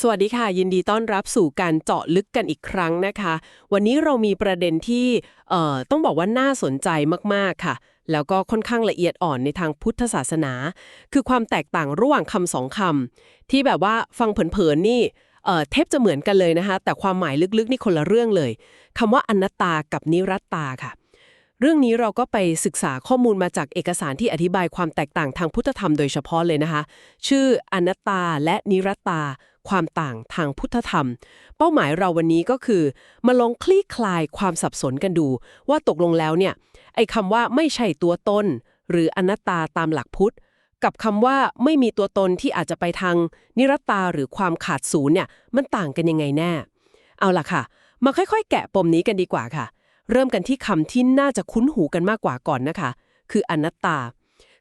สวัสดีค่ะ ยินดีต้อนรับสู่การเจาะลึกกันอีกครั้งนะคะ วันนี้เรามีประเด็นที่เอ่อต้องบอกว่าน่าสนใจมากๆค่ะ แล้วก็ค่อนข้างละเอียดอ่อนในทางพุทธศาสนา คือความแตกต่างระหว่างคำสองคำที่แบบว่าฟังเผินๆนี่เอ่อเทบจะเหมือนกันเลยนะคะ แต่ความหมายลึกๆนี่คนละเรื่องเลยคำว่าอนัตตากับนิรัตตาค่ะ เรื่องนี้เราก็ไปศึกษาข้อมูลมาจากเอกสารที่อธิบายความแตกต่างทางพุทธธรรมโดยเฉพาะเลยนะคะ ชื่ออนัตตาและนิรัตตา ความต่างทางพุทธธรรม เป้าหมายเราวันนี้ก็คือ มาลองคลี่คลายความสับสนกันดู ว่าตกลงแล้วเนี่ยไอ้คำว่าไม่ใช่ตัวตน หรืออนัตตาตามหลักพุทธ กับคำว่าไม่มีตัวตนที่อาจจะไปทาง นิรัตตาหรือความขาดศูนย์เนี่ยมันต่างกันยังไงแน่ เอาล่ะค่ะ มาค่อยๆ แกะปมนี้กันดีกว่าค่ะ เริ่มกันที่คำที่น่าจะคุ้นหูกันมากกว่าก่อนนะคะ คืออนัตตา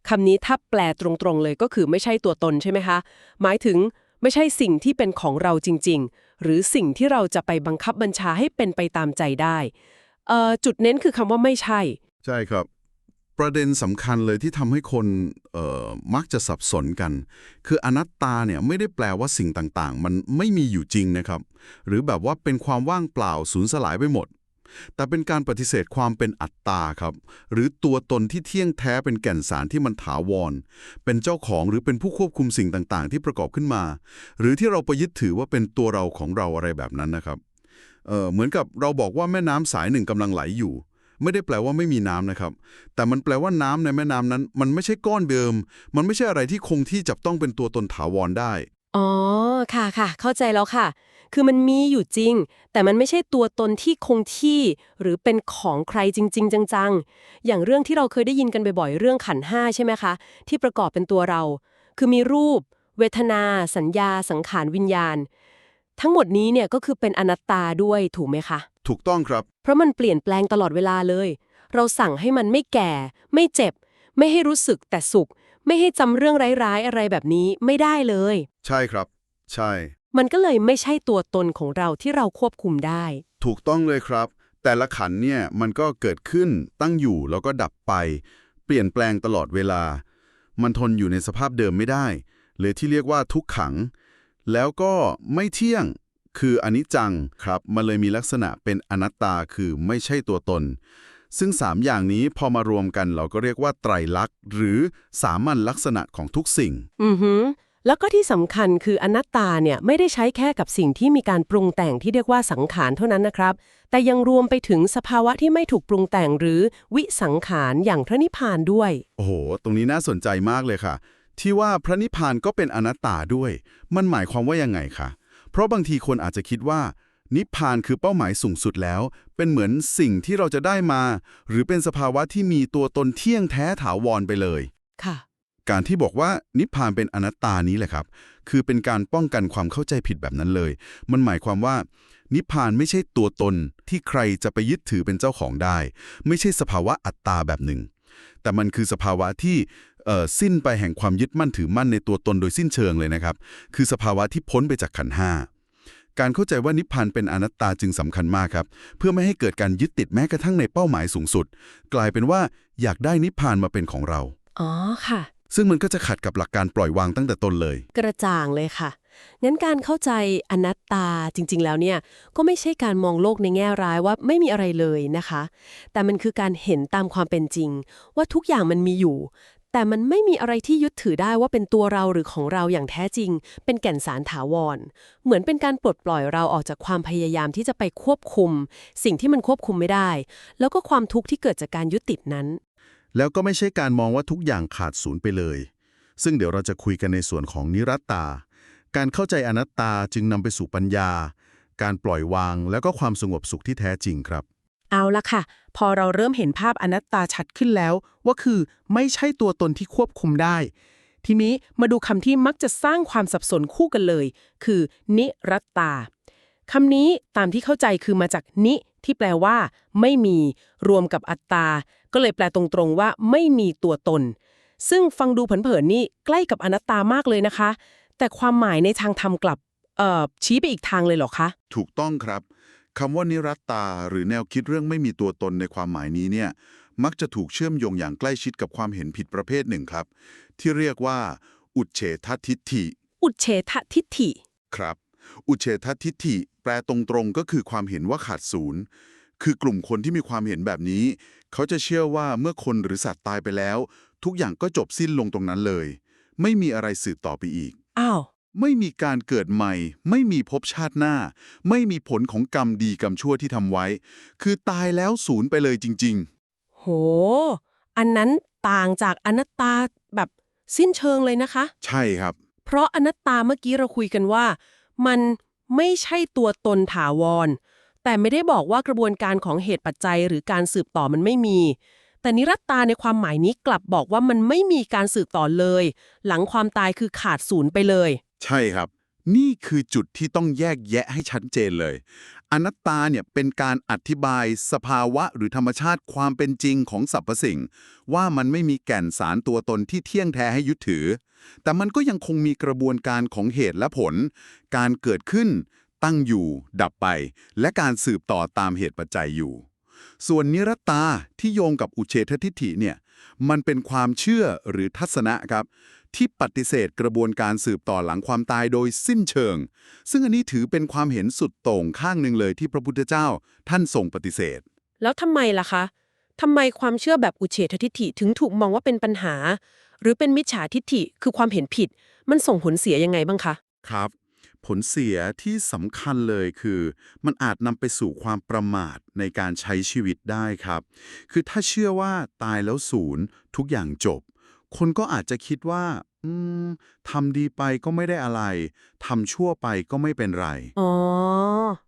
คำนี้ถ้าแปลตรงๆเลยก็คือไม่ใช่ตัวตนใช่ไหมคะ หมายถึง ไม่ใช่สิ่งที่เป็นของเราจริง ๆ หรือสิ่งที่เราจะไปบังคับบัญชาให้เป็นไปตามใจได้เอ่อจุดเน้นคือคำว่าไม่ใช่ ใช่ครับ ประเด็นสำคัญเลยที่ทำให้คนเอ่อมักจะสับสนกัน คืออนัตตาเนี่ยไม่ได้แปลว่าสิ่งต่างๆ มันไม่มีอยู่จริงนะครับ หรือแบบว่าเป็นความว่างเปล่าสูญสลายไปหมด แต่เป็นการปฏิเสธความเป็นอัตตาครับ หรือตัวตนที่เที่ยงแท้เป็นแก่นสารที่มันถาวร เป็นเจ้าของหรือเป็นผู้ควบคุมสิ่งต่างๆ ที่ประกอบขึ้นมา หรือที่เราไปยึดถือว่าเป็นตัวเราของเราอะไรแบบนั้นนะครับเเหมือนกับเราบอกว่าแม่น้ำสายหนึ่งกำลังไหลอยู่ ไม่ได้แปลว่าไม่มีน้ำนะครับ แต่มันแปลว่าน้ำในแม่น้ำนั้น มันไม่ใช่ก้อนเดิม มันไม่ใช่อะไรที่คงที่จับต้องเป็นตัวตนถาวรได้อ๋อค่ะค่ะเข้าใจแล้วค่ะ คือมันมีอยู่จริง แต่มันไม่ใช่ตัวตนที่คงที่ หรือเป็นของใครจริง ๆ จังๆ อย่างเรื่องที่เราเคยได้ยินกันบ่อยๆ เรื่องขันธ์ห้าใช่ไหมคะ ที่ประกอบเป็นตัวเรา คือมีรูป เวทนา สัญญา สังขารวิญญาณ ทั้งหมดนี้เนี่ยก็คือเป็นอนัตตาด้วยถูกไหมคะ ถูกต้องครับ เพราะมันเปลี่ยนแปลงตลอดเวลาเลย เราสั่งให้มันไม่แก่ ไม่เจ็บ ไม่ให้รู้สึกแต่สุข ไม่ให้จำเรื่องร้ายๆอะไรแบบนี้ไม่ได้เลย ใช่ครับ ใช่ มันก็เลยไม่ใช่ตัวตนของเราที่เราควบคุมได้ ถูกต้องเลยครับ แต่ละขันธ์เนี่ยมันก็เกิดขึ้นตั้งอยู่แล้วก็ดับไป เปลี่ยนแปลงตลอดเวลา มันทนอยู่ในสภาพเดิมไม่ได้เลยที่เรียกว่าทุกขัง แล้วก็ไม่เที่ยงคืออนิจจังครับ มันเลยมีลักษณะเป็นอนัตตาคือไม่ใช่ตัวตน ซึ่งสามอย่างนี้พอมารวมกันเราก็เรียกว่าไตรลักษณ์หรือสามัญลักษณะของทุกสิ่ง อือหือ แล้วก็ที่สำคัญคืออนัตตาเนี่ยไม่ได้ใช้แค่กับสิ่งที่มีการปรุงแต่งที่เรียกว่าสังขารเท่านั้นนะครับ แต่ยังรวมไปถึงสภาวะที่ไม่ถูกปรุงแต่งหรือวิสังขารอย่างพระนิพพานด้วย โอ้โห ตรงนี้น่าสนใจมากเลยค่ะ ที่ว่าพระนิพพานก็เป็นอนัตตาด้วย มันหมายความว่ายังไงคะเพราะบางทีคนอาจจะคิดว่า นิพพานคือเป้าหมายสูงสุดแล้ว เป็นเหมือนสิ่งที่เราจะได้มา หรือเป็นสภาวะที่มีตัวตนเที่ยงแท้ถาวรไปเลยค่ะ การที่บอกว่านิพพานเป็นอนัตตานี้แหละครับ คือเป็นการป้องกันความเข้าใจผิดแบบนั้นเลย มันหมายความว่า นิพพานไม่ใช่ตัวตนที่ใครจะไปยึดถือเป็นเจ้าของได้ ไม่ใช่สภาวะอัตตาแบบหนึ่ง แต่มันคือสภาวะที่สิ้นไปแห่งความยึดมั่นถือมั่นในตัวตนโดยสิ้นเชิงเลยนะครับ คือสภาวะที่พ้นไปจากขันห้าการเข้าใจว่านิพพานเป็นอนัตตาจึงสำคัญมากครับ เพื่อไม่ให้เกิดการยึดติดแม้กระทั่งในเป้าหมายสูงสุด กลายเป็นว่าอยากได้นิพพานมาเป็นของเรา อ๋อค่ะ ซึ่งมันก็จะขัดกับหลักการปล่อยวางตั้งแต่ต้นเลย กระจ่างเลยค่ะ งั้นการเข้าใจอนัตตาจริง ๆ แล้วเนี่ย ก็ไม่ใช่การมองโลกในแง่ร้ายว่าไม่มีอะไรเลยนะคะ แต่มันคือการเห็นตามความเป็นจริง ว่าทุกอย่างมันมีอยู่ แต่มันไม่มีอะไรที่ยึดถือได้ว่าเป็นตัวเราหรือของเราอย่างแท้จริง เป็นแก่นสารถาวร เหมือนเป็นการปลดปล่อยเราออกจากความพยายามที่จะไปควบคุม สิ่งที่มันควบคุมไม่ได้ แล้วก็ความทุกข์ที่เกิดจากการยึดติดนั้น แล้วก็ไม่ใช่การมองว่าทุกอย่างขาดศูนย์ไปเลย ซึ่งเดี๋ยวเราจะคุยกันในส่วนของนิรัตตา การเข้าใจอนัตตาจึงนำไปสู่ปัญญา การปล่อยวางแล้วก็ความสงบสุขที่แท้จริงครับเอาละค่ะ พอเราเริ่มเห็นภาพอนัตตาชัดขึ้นแล้ว ว่าคือไม่ใช่ตัวตนที่ควบคุมได้ ทีนี้มาดูคำที่มักจะสร้างความสับสนคู่กันเลย คือ นิรัตตา คำนี้ตามที่เข้าใจคือมาจากนิ ที่แปลว่า ไม่มี รวมกับอัตตา ก็เลยแปลตรงๆว่า ไม่มีตัวตน ซึ่งฟังดูเผินๆนี่ใกล้กับอนัตตามากเลยนะคะ แต่ความหมายในทางธรรมกลับเอ่อชี้ไปอีกทางเลยเหรอคะ ถูกต้องครับคำว่านิรัตตา หรือแนวคิดเรื่องไม่มีตัวตนในความหมายนี้เนี่ยมักจะถูกเชื่อมโยงอย่างใกล้ชิดกับความเห็นผิดประเภทหนึ่งครับ ที่เรียกว่า อุดเฉททิฏฐิ อุดเฉททิฏฐิ ครับ อุเฉททิฏฐิแปลตรงๆ ก็คือความเห็นว่าขาดศูนย์ คือกลุ่มคนที่มีความเห็นแบบนี้ เขาจะเชื่อว่าเมื่อคนหรือสัตว์ตายไปแล้ว ทุกอย่างก็จบสิ้นลงตรงนั้นเลย ไม่มีอะไรสืบต่อไปอีก อ้าว ไม่มีการเกิดใหม่ ไม่มีภพชาติหน้า ไม่มีผลของกรรมดีกรรมชั่วที่ทำไว้ คือตายแล้วศูนย์ไปเลยจริงโห อันนั้นต่างจากอนัตตาแบบสิ้นเชิงเลยนะคะๆใช่ครับ เพราะอนัตตาเมื่อกี้เราคุยกันว่า มันไม่ใช่ตัวตนถาวร แต่ไม่ได้บอกว่ากระบวนการของเหตุปัจจัยหรือการสืบต่อมันไม่มี แต่นิรัตตาในความหมายนี้กลับบอกว่ามันไม่มีการสืบต่อเลย หลังความตายคือขาดศูนย์ไปเลย ใช่ครับ นี่คือจุดที่ต้องแยกแยะให้ชัดเจนเลย อนัตตาเนี่ยเป็นการอธิบายสภาวะหรือธรรมชาติความเป็นจริงของสรรพสิ่ง ว่ามันไม่มีแก่นสารตัวตนที่เที่ยงแท้ให้ยึดถือ แต่มันก็ยังคงมีกระบวนการของเหตุและผล การเกิดขึ้น ตั้งอยู่ ดับไป และการสืบต่อตามเหตุปัจจัยอยู่ ส่วนนิรัตตาที่โยงกับอุเฉททิฏฐิเนี่ย มันเป็นความเชื่อหรือทัศนะครับ ที่ปฏิเสธกระบวนการสืบต่อหลังความตายโดยสิ้นเชิง ซึ่งอันนี้ถือเป็นความเห็นสุดโต่งข้างหนึ่งเลยที่พระพุทธเจ้าท่านทรงปฏิเสธ แล้วทำไมล่ะคะทำไมความเชื่อแบบอุเฉททิฏฐิถึงถูกมองว่าเป็นปัญหา หรือเป็นมิจฉาทิฏฐิคือความเห็นผิด มันส่งผลเสียยังไงบ้างคะ ครับ ผลเสียที่สำคัญเลยคือ มันอาจนำไปสู่ความประมาทในการใช้ชีวิตได้ครับ คือถ้าเชื่อว่าตายแล้วศูนย์ทุกอย่างจบ คนก็อาจจะคิดว่าอืมทำดีไปก็ไม่ได้อะไรทำชั่วไปก็ไม่เป็นไร อ๋อ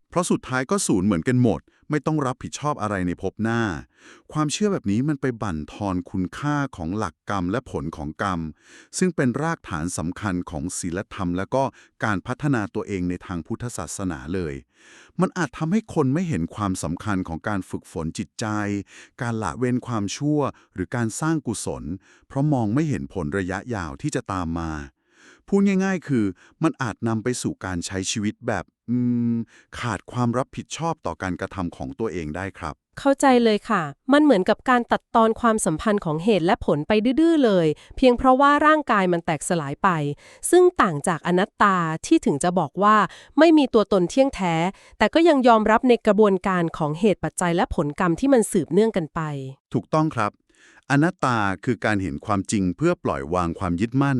เพราะสุดท้ายก็ศูนย์เหมือนกันหมดไม่ต้องรับผิดชอบอะไรในภพหน้า ความเชื่อแบบนี้มันไปบั่นทอนคุณค่าของหลักกรรมและผลของกรรม ซึ่งเป็นรากฐานสำคัญของศีลธรรม และก็การพัฒนาตัวเองในทางพุทธศาสนาเลย มันอาจทำให้คนไม่เห็นความสำคัญของการฝึกฝนจิตใจ การละเว้นความชั่ว หรือการสร้างกุศล เพราะมองไม่เห็นผลระยะยาวที่จะตามมา พูดง่าย ๆ คือมันอาจนำไปสู่การใช้ชีวิตแบบอืมขาดความรับผิดชอบต่อการกระทำของตัวเองได้ครับ เข้าใจเลยค่ะ มันเหมือนกับการตัดตอนความสัมพันธ์ของเหตุและผลไปดื้อๆเลย เพียงเพราะว่าร่างกายมันแตกสลายไป ซึ่งต่างจากอนัตตาที่ถึงจะบอกว่าไม่มีตัวตนเที่ยงแท้ แต่ก็ยังยอมรับในกระบวนการของเหตุปัจจัยและผลกรรมที่มันสืบเนื่องกันไป ถูกต้องครับ อนัตตาคือการเห็นความจริงเพื่อปล่อยวางความยึดมั่น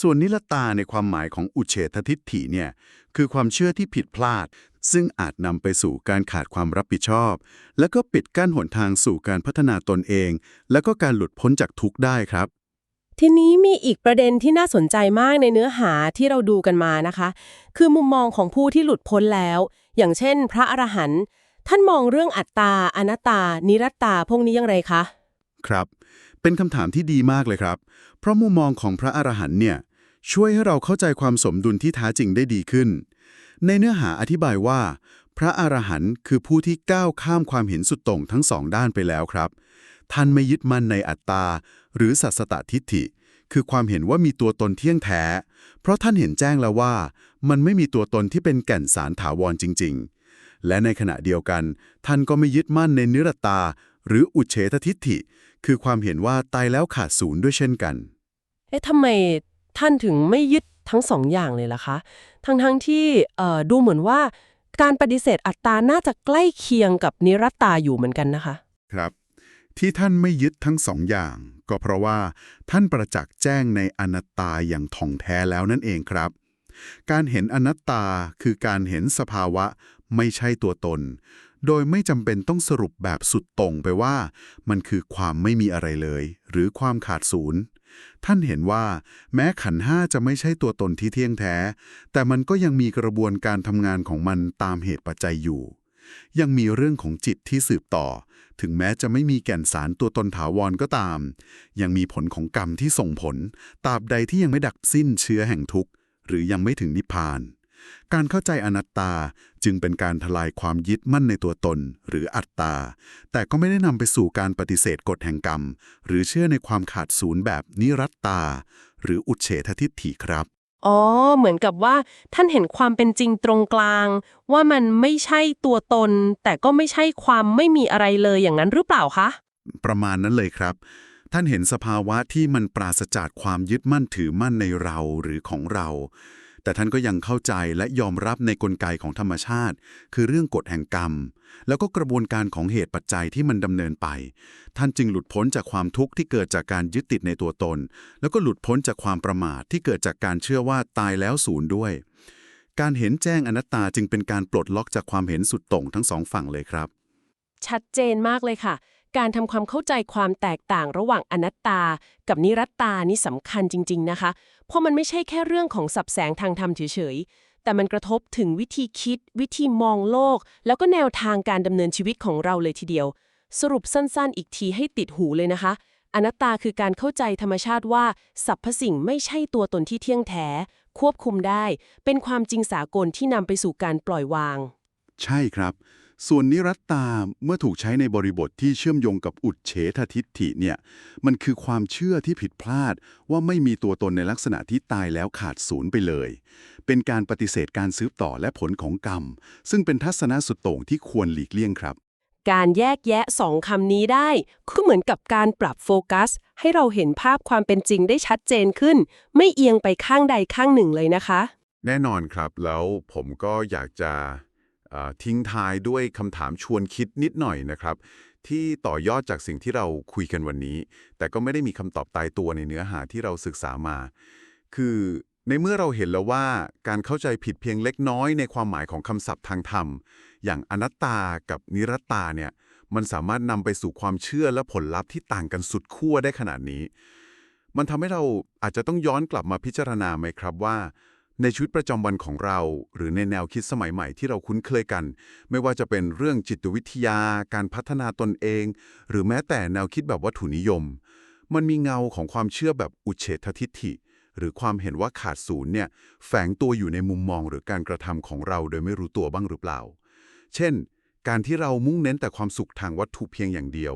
ส่วนนิรตาในความหมายของอุเฉททิฏฐิเนี่ยคือความเชื่อที่ผิดพลาด ซึ่งอาจนำไปสู่การขาดความรับผิดชอบ และก็ปิดกั้นหนทางสู่การพัฒนาตนเอง และก็การหลุดพ้นจากทุกข์ได้ครับทีนี้มีอีกประเด็นที่น่าสนใจมากในเนื้อหาที่เราดูกันมานะคะ คือมุมมองของผู้ที่หลุดพ้นแล้ว อย่างเช่น พระอรหันต์ท่านมองเรื่องอัตตาอนัตตา นิรัตตาพวกนี้อย่างไรคะ ครับ เป็นคำถามที่ดีมากเลยครับ เพราะมุมมองของพระอรหันต์เนี่ยช่วยให้เราเข้าใจความสมดุลที่แท้จริงได้ดีขึ้น ในเนื้อหาอธิบายว่า พระอรหันต์คือผู้ที่ก้าวข้ามความเห็นสุดโต่งทั้งสองด้านไปแล้วครับ ท่านไม่ยึดมั่นในอัตตา หรือสัสตทิฏฐิ คือความเห็นว่ามีตัวตนเที่ยงแท้ เพราะท่านเห็นแจ้งแล้วว่า มันไม่มีตัวตนที่เป็นแก่นสารถาวรจริง ๆ และในขณะเดียวกัน ท่านก็ไม่ยึดมั่นในนิรตา หรืออุเฉททิฏฐิ คือความเห็นว่าตายแล้วขาดศูนย์ด้วยเช่นกัน เอ๊ะทำไมท่านถึงไม่ยึดทั้งสองอย่างเลยล่ะคะ ทั้งทั้งๆที่เอ่อดูเหมือนว่าการปฏิเสธอัตตาน่าจะใกล้เคียงกับนิรัตตาอยู่เหมือนกันนะคะ ครับ ที่ท่านไม่ยึดทั้งสองอย่าง ก็เพราะว่าท่านประจักษ์แจ้งในอนัตตาอย่างท่องแท้แล้วนั่นเองครับ การเห็นอนัตตาคือการเห็นสภาวะไม่ใช่ตัวตน โดยไม่จำเป็นต้องสรุปแบบสุดตรงไปว่า มันคือความไม่มีอะไรเลย หรือความขาดศูนย์ ท่านเห็นว่า แม้ขันห้าจะไม่ใช่ตัวตนที่เที่ยงแท้ แต่มันก็ยังมีกระบวนการทำงานของมันตามเหตุปัจจัยอยู่ ยังมีเรื่องของจิตที่สืบต่อ ถึงแม้จะไม่มีแก่นสารตัวตนถาวรก็ตาม ยังมีผลของกรรมที่ส่งผลตราบใดที่ยังไม่ดับสิ้นเชื้อแห่งทุกข์หรือยังไม่ถึงนิพพาน การเข้าใจอนัตตาจึงเป็นการทลายความยึดมั่นในตัวตนหรืออัตตา แต่ก็ไม่ได้นำไปสู่การปฏิเสธกฎแห่งกรรม หรือเชื่อในความขาดศูนย์แบบนิรัตตา หรืออุเฉททิฏฐิครับ อ๋อ เหมือนกับว่าท่านเห็นความเป็นจริงตรงกลาง ว่ามันไม่ใช่ตัวตน แต่ก็ไม่ใช่ความไม่มีอะไรเลยอย่างนั้นหรือเปล่าคะ ประมาณนั้นเลยครับท่านเห็นสภาวะที่มันปราศจากความยึดมั่นถือมั่นในเราหรือของเรา แต่ท่านก็ยังเข้าใจและยอมรับในกลไกของธรรมชาติ คือเรื่องกฎแห่งกรรม แล้วก็กระบวนการของเหตุปัจจัยที่มันดำเนินไป ท่านจึงหลุดพ้นจากความทุกข์ที่เกิดจากการยึดติดในตัวตน แล้วก็หลุดพ้นจากความประมาทที่เกิดจากการเชื่อว่าตายแล้วศูนย์ด้วย การเห็นแจ้งอนัตตาจึงเป็นการปลดล็อกจากความเห็นสุดโต่งทั้งสองฝั่งเลยครับ ชัดเจนมากเลยค่ะ การทำความเข้าใจความแตกต่างระหว่างอนัตตา กับนิรัตตานี่สำคัญจริง ๆนะคะ เพราะมันไม่ใช่แค่เรื่องของสับแสงทางธรรมเฉยๆ แต่มันกระทบถึงวิธีคิด วิธีมองโลก แล้วก็แนวทางการดำเนินชีวิตของเราเลยทีเดียว สรุปสั้นๆ อีกทีให้ติดหูเลยนะคะ อนัตตาคือการเข้าใจธรรมชาติว่าสรรพสิ่งไม่ใช่ตัวตนที่เที่ยงแท้ ควบคุมได้ เป็นความจริงสากลที่นำไปสู่การปล่อยวาง ใช่ครับ ส่วนนิรัตตาเมื่อถูกใช้ในบริบทที่เชื่อมโยงกับอุดเฉททิฏฐิเนี่ยมันคือความเชื่อที่ผิดพลาดว่าไม่มีตัวตนในลักษณะที่ตายแล้วขาดศูนย์ไปเลย เป็นการปฏิเสธการซื้อต่อและผลของกรรม ซึ่งเป็นทัศนะสุดโต่งที่ควรหลีกเลี่ยงครับ การแยกแยะสองคำนี้ได้คือเหมือนกับการปรับโฟกัส ให้เราเห็นภาพความเป็นจริงได้ชัดเจนขึ้น ไม่เอียงไปข้างใดข้างหนึ่งเลยนะคะ แน่นอนครับแล้วผมก็อยากจะเอ่อ ทิ้งท้ายด้วยคำถามชวนคิดนิดหน่อยนะครับ ที่ต่อยอดจากสิ่งที่เราคุยกันวันนี้ แต่ก็ไม่ได้มีคำตอบตายตัวในเนื้อหาที่เราศึกษามา คือในเมื่อเราเห็นแล้วว่าการเข้าใจผิดเพียงเล็กน้อยในความหมายของคำศัพท์ทางธรรม อย่างอนัตตากับนิรัตตาเนี่ยมันสามารถนำไปสู่ความเชื่อและผลลัพธ์ที่ต่างกันสุดขั้วได้ขนาดนี้ มันทำให้เราอาจจะต้องย้อนกลับมาพิจารณาไหมครับว่า ในชีวิตประจำวันของเรา หรือในแนวคิดสมัยใหม่ที่เราคุ้นเคยกัน ไม่ว่าจะเป็นเรื่องจิตวิทยา การพัฒนาตนเอง หรือแม้แต่แนวคิดแบบวัตถุนิยม มันมีเงาของความเชื่อแบบอุเฉททิฏฐิ หรือความเห็นว่าขาดศูนย์เนี่ยแฝงตัวอยู่ในมุมมองหรือการกระทำของเราโดยไม่รู้ตัวบ้างหรือเปล่า เช่น การที่เรามุ่งเน้นแต่ความสุขทางวัตถุเพียงอย่างเดียว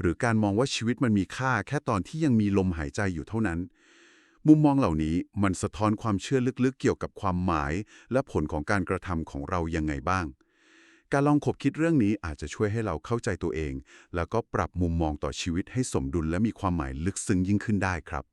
หรือการมองว่าชีวิตมันมีค่าแค่ตอนที่ยังมีลมหายใจอยู่เท่านั้น มุมมองเหล่านี้มันสะท้อนความเชื่อลึกๆ เกี่ยวกับความหมาย และผลของการกระทำของเรายังไงบ้าง การลองคบคิดเรื่องนี้อาจจะช่วยให้เราเข้าใจตัวเอง แล้วก็ปรับมุมมองต่อชีวิตให้สมดุลและมีความหมายลึกซึ้งยิ่งขึ้นได้ครับ